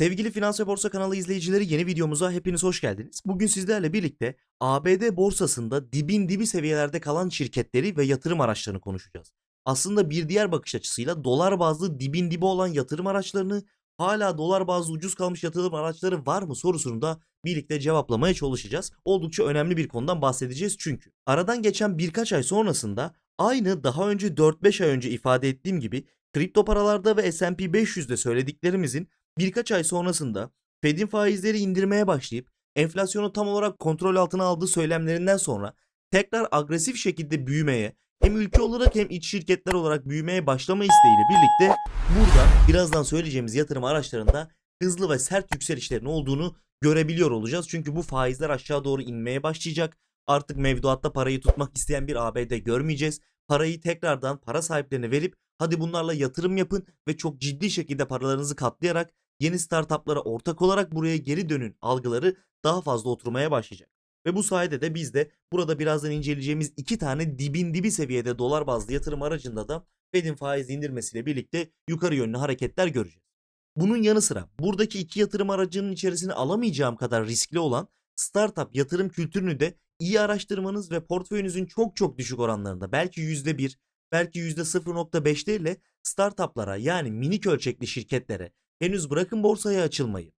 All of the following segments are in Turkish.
Sevgili Finans ve Borsa kanalı izleyicileri yeni videomuza hepiniz hoş geldiniz. Bugün sizlerle birlikte ABD borsasında dibin dibi seviyelerde kalan şirketleri ve yatırım araçlarını konuşacağız. Aslında bir diğer bakış açısıyla dolar bazlı dibin dibi olan yatırım araçlarını hala dolar bazlı ucuz kalmış yatırım araçları var mı sorusunu da birlikte cevaplamaya çalışacağız. Oldukça önemli bir konudan bahsedeceğiz çünkü. Aradan geçen birkaç ay sonrasında aynı daha önce 4-5 ay önce ifade ettiğim gibi kripto paralarda ve S&P 500'de söylediklerimizin birkaç ay sonrasında Fed'in faizleri indirmeye başlayıp enflasyonu tam olarak kontrol altına aldığı söylemlerinden sonra tekrar agresif şekilde büyümeye hem ülke olarak hem iç şirketler olarak büyümeye başlama isteğiyle birlikte burada birazdan söyleyeceğimiz yatırım araçlarında hızlı ve sert yükselişlerin olduğunu görebiliyor olacağız. Çünkü bu faizler aşağı doğru inmeye başlayacak. Artık mevduatta parayı tutmak isteyen bir ABD görmeyeceğiz. Parayı tekrardan para sahiplerine verip hadi bunlarla yatırım yapın ve çok ciddi şekilde paralarınızı katlayarak yeni startuplara ortak olarak buraya geri dönün algıları daha fazla oturmaya başlayacak. Ve bu sayede de biz de burada birazdan inceleyeceğimiz iki tane dibin dibi seviyede dolar bazlı yatırım aracında da Fed'in faiz indirmesiyle birlikte yukarı yönlü hareketler göreceğiz. Bunun yanı sıra buradaki iki yatırım aracının içerisine alamayacağım kadar riskli olan startup yatırım kültürünü de iyi araştırmanız ve portföyünüzün çok çok düşük oranlarında belki %1 belki %0.5'te ile startuplara yani minik ölçekli şirketlere henüz bırakın borsaya açılmayı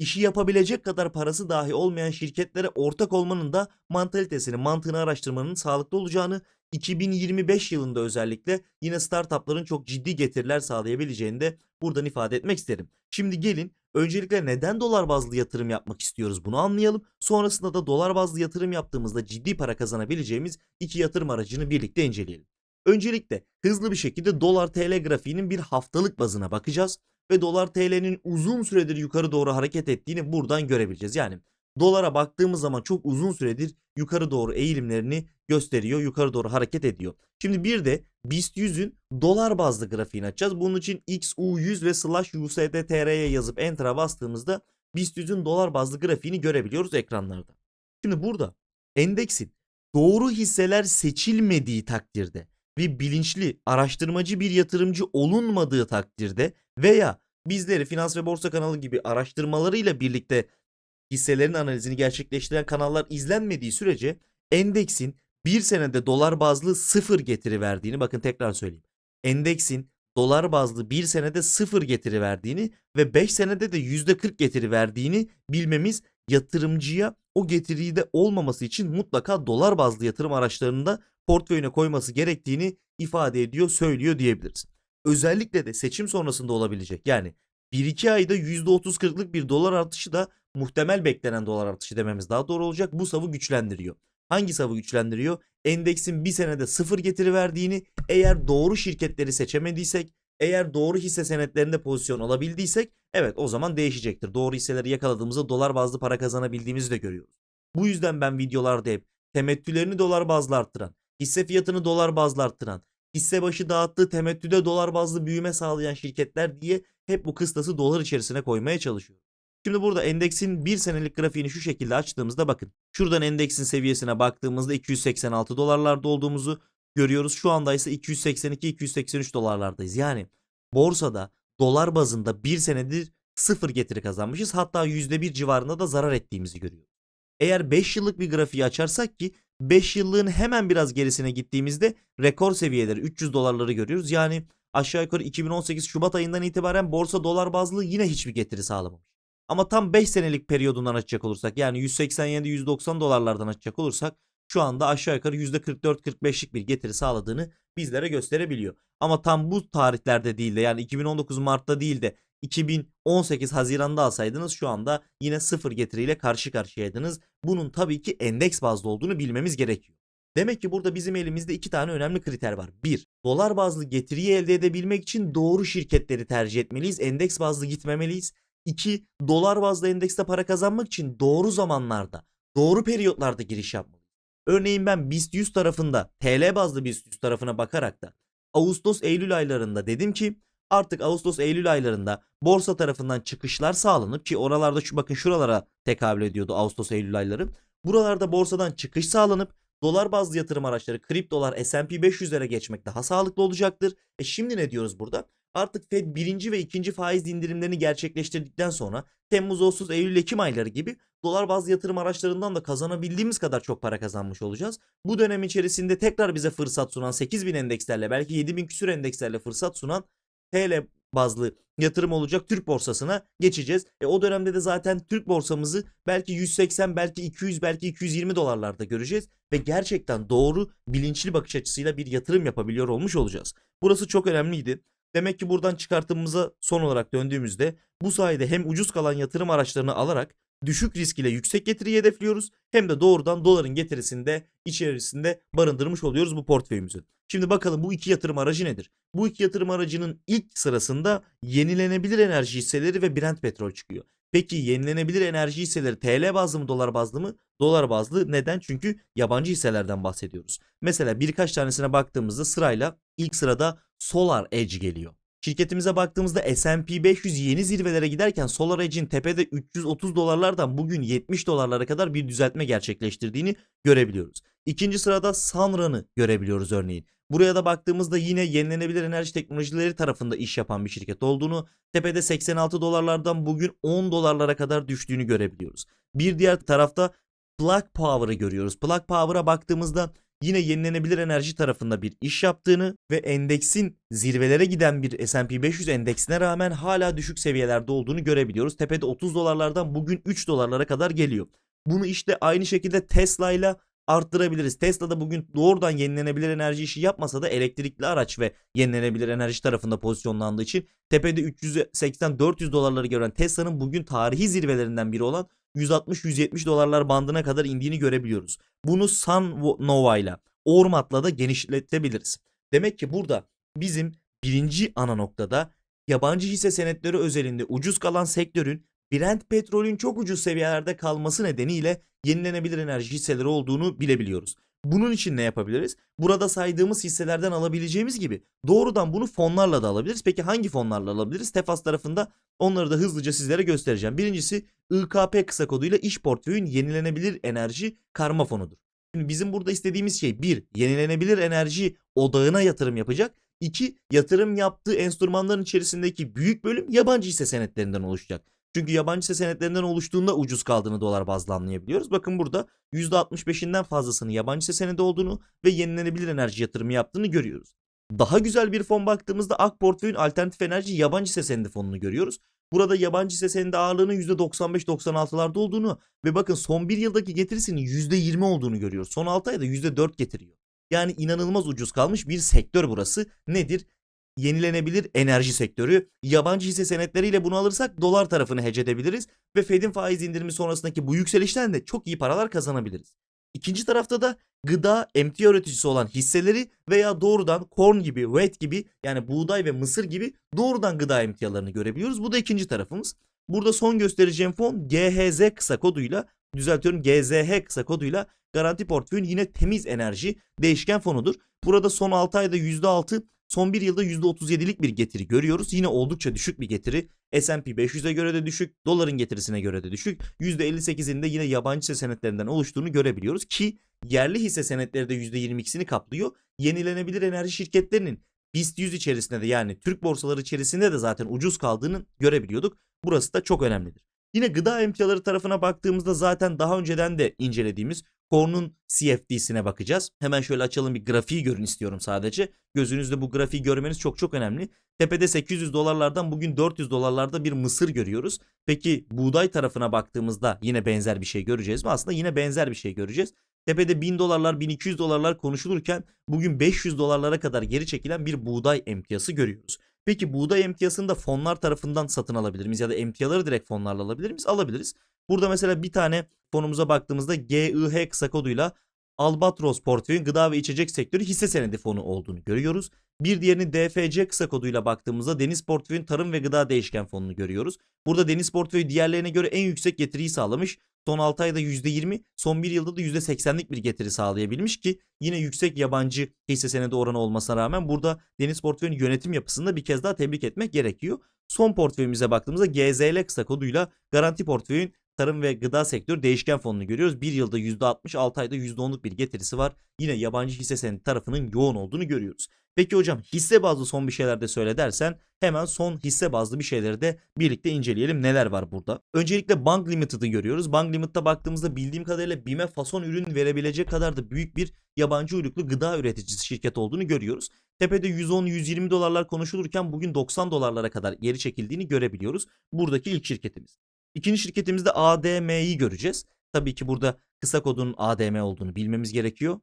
işi yapabilecek kadar parası dahi olmayan şirketlere ortak olmanın da mantalitesini, mantığını araştırmanın sağlıklı olacağını 2025 yılında özellikle yine startupların çok ciddi getiriler sağlayabileceğini de buradan ifade etmek isterim. Şimdi gelin öncelikle neden dolar bazlı yatırım yapmak istiyoruz bunu anlayalım. Sonrasında da dolar bazlı yatırım yaptığımızda ciddi para kazanabileceğimiz iki yatırım aracını birlikte inceleyelim. Öncelikle hızlı bir şekilde dolar TL grafiğinin bir haftalık bazına bakacağız ve dolar TL'nin uzun süredir yukarı doğru hareket ettiğini buradan görebileceğiz. Yani dolara baktığımız zaman çok uzun süredir yukarı doğru eğilimlerini gösteriyor, yukarı doğru hareket ediyor. Şimdi bir de BIST 100'ün dolar bazlı grafiğini açacağız. Bunun için XU100 ve slash USDTR'ye yazıp enter'a bastığımızda BIST 100'ün dolar bazlı grafiğini görebiliyoruz ekranlarda. Şimdi burada endeksin doğru hisseler seçilmediği takdirde ve bilinçli araştırmacı bir yatırımcı olunmadığı takdirde veya bizleri Finans ve Borsa kanalı gibi araştırmalarıyla birlikte hisselerin analizini gerçekleştiren kanallar izlenmediği sürece endeksin bir senede dolar bazlı sıfır getiri verdiğini bakın tekrar söyleyeyim. Endeksin dolar bazlı bir senede sıfır getiri verdiğini ve 5 senede de %40 getiri verdiğini bilmemiz yatırımcıya o getiriyi de olmaması için mutlaka dolar bazlı yatırım araçlarında portföyüne koyması gerektiğini ifade ediyor, söylüyor diyebiliriz. Özellikle de seçim sonrasında olabilecek. Yani 1-2 ayda %30-40'lık bir dolar artışı da muhtemel beklenen dolar artışı dememiz daha doğru olacak. Bu savı güçlendiriyor. Hangi savı güçlendiriyor? Endeksin bir senede sıfır getiri verdiğini eğer doğru şirketleri seçemediysek, eğer doğru hisse senetlerinde pozisyon alabildiysek evet o zaman değişecektir. Doğru hisseleri yakaladığımızda dolar bazlı para kazanabildiğimizi de görüyoruz. Bu yüzden ben videolarda hep temettülerini dolar bazlı arttıran, hisse fiyatını dolar bazlı arttıran, hisse başı dağıttığı temettüde dolar bazlı büyüme sağlayan şirketler diye hep bu kıstası dolar içerisine koymaya çalışıyorum. Şimdi burada endeksin bir senelik grafiğini şu şekilde açtığımızda bakın. Şuradan endeksin seviyesine baktığımızda 286 dolarlarda olduğumuzu görüyoruz. Şu anda ise 282-283 dolarlardayız. Yani borsada dolar bazında bir senedir sıfır getiri kazanmışız. Hatta %1 civarında da zarar ettiğimizi görüyoruz. Eğer 5 yıllık bir grafiği açarsak ki 5 yıllığın hemen biraz gerisine gittiğimizde rekor seviyeleri 300 dolarları görüyoruz. Yani aşağı yukarı 2018 Şubat ayından itibaren borsa dolar bazlı yine hiçbir getiri sağlamamış. Ama tam 5 senelik periyodundan açacak olursak yani 187-190 dolarlardan açacak olursak şu anda aşağı yukarı %44-45'lik bir getiri sağladığını bizlere gösterebiliyor. Ama tam bu tarihlerde değil de yani 2019 Mart'ta değil de 2018 Haziran'da alsaydınız şu anda yine sıfır getiriyle karşı karşıyaydınız. Bunun tabii ki endeks bazlı olduğunu bilmemiz gerekiyor. Demek ki burada bizim elimizde iki tane önemli kriter var. Bir, dolar bazlı getiriyi elde edebilmek için doğru şirketleri tercih etmeliyiz. Endeks bazlı gitmemeliyiz. İki, dolar bazlı endekste para kazanmak için doğru zamanlarda, doğru periyotlarda giriş yapmalıyız. Örneğin ben BIST 100 tarafında, TL bazlı BIST 100 tarafına bakarak da Ağustos-Eylül aylarında dedim ki artık Ağustos-Eylül aylarında borsa tarafından çıkışlar sağlanıp ki oralarda şu bakın şuralara tekabül ediyordu Ağustos-Eylül ayları. Buralarda borsadan çıkış sağlanıp dolar bazlı yatırım araçları, kriptolar, S&P 500'lere geçmek daha sağlıklı olacaktır. E şimdi ne diyoruz burada? Artık Fed birinci ve ikinci faiz indirimlerini gerçekleştirdikten sonra Temmuz, Ağustos, Eylül, Ekim ayları gibi dolar bazlı yatırım araçlarından da kazanabildiğimiz kadar çok para kazanmış olacağız. Bu dönem içerisinde tekrar bize fırsat sunan 8000 endekslerle belki 7000 küsür endekslerle fırsat sunan TL bazlı yatırım olacak Türk borsasına geçeceğiz. E o dönemde de zaten Türk borsamızı belki 180 belki 200 belki 220 dolarlarda göreceğiz ve gerçekten doğru bilinçli bakış açısıyla bir yatırım yapabiliyor olmuş olacağız. Burası çok önemliydi. Demek ki buradan çıkarttığımıza son olarak döndüğümüzde bu sayede hem ucuz kalan yatırım araçlarını alarak düşük risk ile yüksek getiriyi hedefliyoruz hem de doğrudan doların getirisini de içerisinde barındırmış oluyoruz bu portföyümüzü. Şimdi bakalım bu iki yatırım aracı nedir? Bu iki yatırım aracının ilk sırasında yenilenebilir enerji hisseleri ve Brent petrol çıkıyor. Peki yenilenebilir enerji hisseleri TL bazlı mı dolar bazlı mı? Dolar bazlı. Neden? Çünkü yabancı hisselerden bahsediyoruz. Mesela birkaç tanesine baktığımızda sırayla ilk sırada Solar Edge geliyor. Şirketimize baktığımızda S&P 500 yeni zirvelere giderken Solar Edge'in tepede 330 dolarlardan bugün 70 dolarlara kadar bir düzeltme gerçekleştirdiğini görebiliyoruz. İkinci sırada Sunrun'ı görebiliyoruz örneğin. Buraya da baktığımızda yine yenilenebilir enerji teknolojileri tarafında iş yapan bir şirket olduğunu, tepede 86 dolarlardan bugün 10 dolarlara kadar düştüğünü görebiliyoruz. Bir diğer tarafta Plug Power'ı görüyoruz. Plug Power'a baktığımızda yine yenilenebilir enerji tarafında bir iş yaptığını ve endeksin zirvelere giden bir S&P 500 endeksine rağmen hala düşük seviyelerde olduğunu görebiliyoruz. Tepede 30 dolarlardan bugün 3 dolarlara kadar geliyor. Bunu işte aynı şekilde Tesla ile arttırabiliriz. Tesla da bugün doğrudan yenilenebilir enerji işi yapmasa da elektrikli araç ve yenilenebilir enerji tarafında pozisyonlandığı için tepede 380-400 dolarları gören Tesla'nın bugün tarihi zirvelerinden biri olan 160-170 dolarlar bandına kadar indiğini görebiliyoruz. Bunu Sunnova ile Ormat'la da genişletebiliriz. Demek ki burada bizim birinci ana noktada yabancı hisse senetleri özelinde ucuz kalan sektörün Brent petrolün çok ucuz seviyelerde kalması nedeniyle yenilenebilir enerji hisseleri olduğunu bilebiliyoruz. Bunun için ne yapabiliriz? Burada saydığımız hisselerden alabileceğimiz gibi doğrudan bunu fonlarla da alabiliriz. Peki hangi fonlarla alabiliriz? Tefas tarafında onları da hızlıca sizlere göstereceğim. Birincisi IKP kısa koduyla iş portföyün yenilenebilir enerji karma fonudur. Şimdi bizim burada istediğimiz şey bir yenilenebilir enerji odağına yatırım yapacak. İki yatırım yaptığı enstrümanların içerisindeki büyük bölüm yabancı hisse senetlerinden oluşacak. Çünkü yabancı hisse senetlerinden oluştuğunda ucuz kaldığını dolar bazlı anlayabiliyoruz. Bakın burada %65'inden fazlasının yabancı hisse senedi olduğunu ve yenilenebilir enerji yatırımı yaptığını görüyoruz. Daha güzel bir fon baktığımızda Ak Portföy'ün alternatif enerji yabancı hisse senedi fonunu görüyoruz. Burada yabancı hisse senedi ağırlığının %95-96'larda olduğunu ve bakın son bir yıldaki getirisinin %20 olduğunu görüyoruz. Son 6 ayda %4 getiriyor. Yani inanılmaz ucuz kalmış bir sektör burası. Nedir? Yenilenebilir enerji sektörü. Yabancı hisse senetleriyle bunu alırsak dolar tarafını hece ve Fed'in faiz indirimi sonrasındaki bu yükselişten de çok iyi paralar kazanabiliriz. İkinci tarafta da gıda emtia üreticisi olan hisseleri veya doğrudan corn gibi, wheat gibi yani buğday ve mısır gibi doğrudan gıda emtialarını görebiliyoruz. Bu da ikinci tarafımız. Burada son göstereceğim fon GHZ kısa koduyla düzeltiyorum GZH kısa koduyla garanti portföyün yine temiz enerji değişken fonudur. Burada son 6 ayda %6 Son bir yılda %37'lik bir getiri görüyoruz. Yine oldukça düşük bir getiri. S&P 500'e göre de düşük, doların getirisine göre de düşük. %58'inde yine yabancı hisse senetlerinden oluştuğunu görebiliyoruz ki yerli hisse senetleri de %22'sini kaplıyor. Yenilenebilir enerji şirketlerinin BIST 100 içerisinde de yani Türk borsaları içerisinde de zaten ucuz kaldığını görebiliyorduk. Burası da çok önemlidir. Yine gıda emtiaları tarafına baktığımızda zaten daha önceden de incelediğimiz Korn'un CFD'sine bakacağız. Hemen şöyle açalım bir grafiği görün istiyorum sadece. Gözünüzde bu grafiği görmeniz çok çok önemli. Tepede 800 dolarlardan bugün 400 dolarlarda bir mısır görüyoruz. Peki buğday tarafına baktığımızda yine benzer bir şey göreceğiz mi? Aslında yine benzer bir şey göreceğiz. Tepede 1000 dolarlar 1200 dolarlar konuşulurken bugün 500 dolarlara kadar geri çekilen bir buğday emtiyası görüyoruz. Peki buğday emtiyasını da fonlar tarafından satın alabilir miyiz? Ya da emtiaları direkt fonlarla alabilir miyiz? Alabiliriz. Burada mesela bir tane fonumuza baktığımızda GIH kısa koduyla Albatros portföyün gıda ve içecek sektörü hisse senedi fonu olduğunu görüyoruz. Bir diğerini DFC kısa koduyla baktığımızda Deniz Portföyün tarım ve gıda değişken fonunu görüyoruz. Burada Deniz Portföyü diğerlerine göre en yüksek getiriyi sağlamış. Son 6 ayda %20, son 1 yılda da %80'lik bir getiri sağlayabilmiş ki yine yüksek yabancı hisse senedi oranı olmasına rağmen burada Deniz Portföyün yönetim yapısında bir kez daha tebrik etmek gerekiyor. Son portföyümüze baktığımızda GZL kısa koduyla Garanti Portföyün tarım ve gıda sektörü değişken fonunu görüyoruz. Bir yılda %60, 6 ayda %10'luk bir getirisi var. Yine yabancı hisse senedi tarafının yoğun olduğunu görüyoruz. Peki hocam hisse bazlı son bir şeyler de söyle dersen hemen son hisse bazlı bir şeyleri de birlikte inceleyelim neler var burada. Öncelikle Bank Limited'ı görüyoruz. Bank Limited'a baktığımızda bildiğim kadarıyla BİM'e fason ürün verebilecek kadar da büyük bir yabancı uyruklu gıda üreticisi şirket olduğunu görüyoruz. Tepede 110-120 dolarlar konuşulurken bugün 90 dolarlara kadar geri çekildiğini görebiliyoruz. Buradaki ilk şirketimiz. İkinci şirketimizde ADM'yi göreceğiz. Tabii ki burada kısa kodunun ADM olduğunu bilmemiz gerekiyor.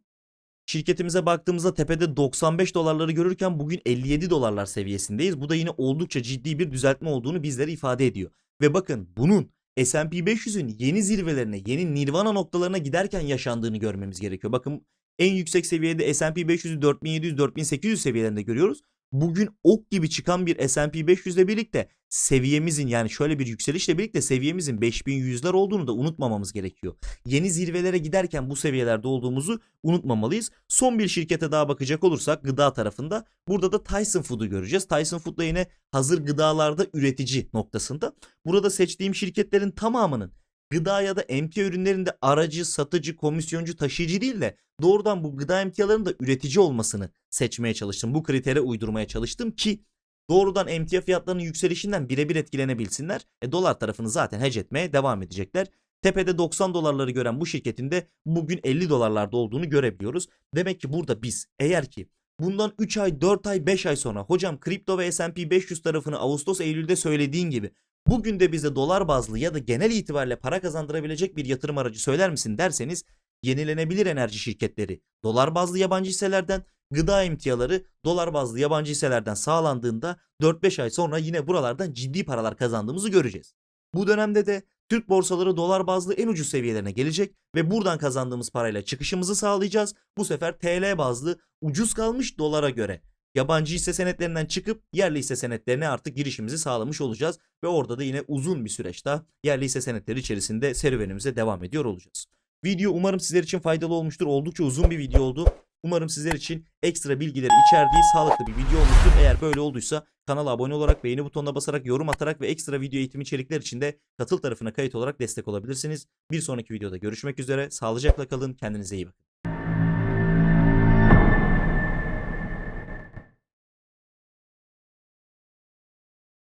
Şirketimize baktığımızda tepede 95 dolarları görürken bugün 57 dolarlar seviyesindeyiz. Bu da yine oldukça ciddi bir düzeltme olduğunu bizlere ifade ediyor. Ve bakın bunun S&P 500'ün yeni zirvelerine, yeni nirvana noktalarına giderken yaşandığını görmemiz gerekiyor. Bakın en yüksek seviyede S&P 500'ü 4700-4800 seviyelerinde görüyoruz. Bugün ok gibi çıkan bir S&P 500 ile birlikte seviyemizin yani şöyle bir yükselişle birlikte seviyemizin 5100'ler olduğunu da unutmamamız gerekiyor. Yeni zirvelere giderken bu seviyelerde olduğumuzu unutmamalıyız. Son bir şirkete daha bakacak olursak gıda tarafında burada da Tyson Food'u göreceğiz. Tyson Food da yine hazır gıdalarda üretici noktasında. Burada seçtiğim şirketlerin tamamının gıda ya da emtia ürünlerinde aracı, satıcı, komisyoncu, taşıyıcı değil de doğrudan bu gıda emtialarının da üretici olmasını seçmeye çalıştım. Bu kritere uydurmaya çalıştım ki doğrudan emtia fiyatlarının yükselişinden birebir etkilenebilsinler. E, dolar tarafını zaten hedge etmeye devam edecekler. Tepede 90 dolarları gören bu şirketin de bugün 50 dolarlarda olduğunu görebiliyoruz. Demek ki burada biz eğer ki bundan 3 ay, 4 ay, 5 ay sonra hocam kripto ve S&P 500 tarafını Ağustos, Eylül'de söylediğin gibi bugün de bize dolar bazlı ya da genel itibariyle para kazandırabilecek bir yatırım aracı söyler misin derseniz yenilenebilir enerji şirketleri dolar bazlı yabancı hisselerden gıda emtiaları dolar bazlı yabancı hisselerden sağlandığında 4-5 ay sonra yine buralardan ciddi paralar kazandığımızı göreceğiz. Bu dönemde de Türk borsaları dolar bazlı en ucuz seviyelerine gelecek ve buradan kazandığımız parayla çıkışımızı sağlayacağız. Bu sefer TL bazlı ucuz kalmış dolara göre yabancı hisse senetlerinden çıkıp yerli hisse senetlerine artık girişimizi sağlamış olacağız ve orada da yine uzun bir süreç daha yerli hisse senetleri içerisinde serüvenimize devam ediyor olacağız. Video umarım sizler için faydalı olmuştur. Oldukça uzun bir video oldu. Umarım sizler için ekstra bilgileri içerdiği sağlıklı bir video olmuştur. Eğer böyle olduysa kanala abone olarak, beğeni butonuna basarak, yorum atarak ve ekstra video eğitim içerikler için de katıl tarafına kayıt olarak destek olabilirsiniz. Bir sonraki videoda görüşmek üzere. Sağlıcakla kalın. Kendinize iyi bakın.